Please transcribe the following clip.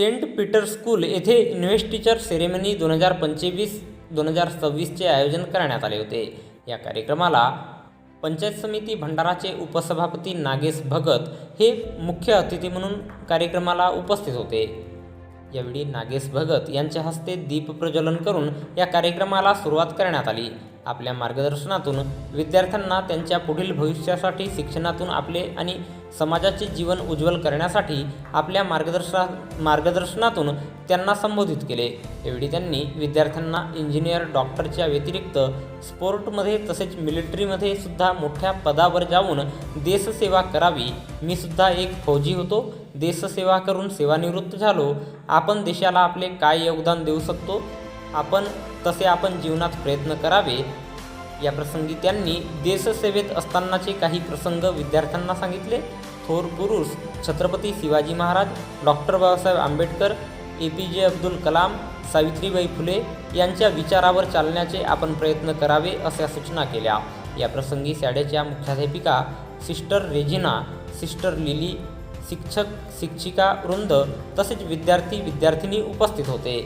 Saint Peter school येथे इन्व्हेस्टिचर ceremony दोन हजार पंचवीस दोन हजार सव्वीसचे आयोजन करण्यात आले होते. या कार्यक्रमाला पंचायत समिती भंडाराचे उपसभापती नागेश भगत हे मुख्य अतिथी म्हणून कार्यक्रमाला उपस्थित होते. यावेळी नागेश भगत यांच्या हस्ते दीपप्रज्वलन करून या कार्यक्रमाला सुरुवात करण्यात आली. आपल्या मार्गदर्शनातून विद्यार्थ्यांना त्यांच्या पुढील भविष्यासाठी शिक्षणातून आपले आणि समाजाचे जीवन उज्ज्वल करण्यासाठी आपल्या मार्गदर्शना मार्गदर्शनातून त्यांना संबोधित केले. एवढी त्यांनी विद्यार्थ्यांना इंजिनियर डॉक्टरच्या व्यतिरिक्त स्पोर्टमध्ये तसेच मिलिटरीमध्ये सुद्धा मोठ्या पदावर जाऊन देशसेवा करावी. मी सुद्धा एक फौजी होतो. देशसेवा करून सेवानिवृत्त झालो. आपण देशाला आपले काय योगदान देऊ शकतो? आपण तसे आपण जीवनात प्रयत्न करावे. या प्रसंगी त्यांनी देशसेवेत असतानाचे काही प्रसंग विद्यार्थ्यांना सांगितले. थोर पुरुष Chhatrapati Shivaji Maharaj doctor Babasaheb Ambedkar A P J Abdul Kalam Savitribai Phule यांच्या विचारावर चालण्याचे आपण प्रयत्न करावे अशा सूचना केल्या. या प्रसंगी शाळेच्या मुख्याध्यापिका सिस्टर रेजिना सिस्टर लिली शिक्षक शिक्षिका वृंद तसेच विद्यार्थी विद्यार्थिनी उपस्थित होते.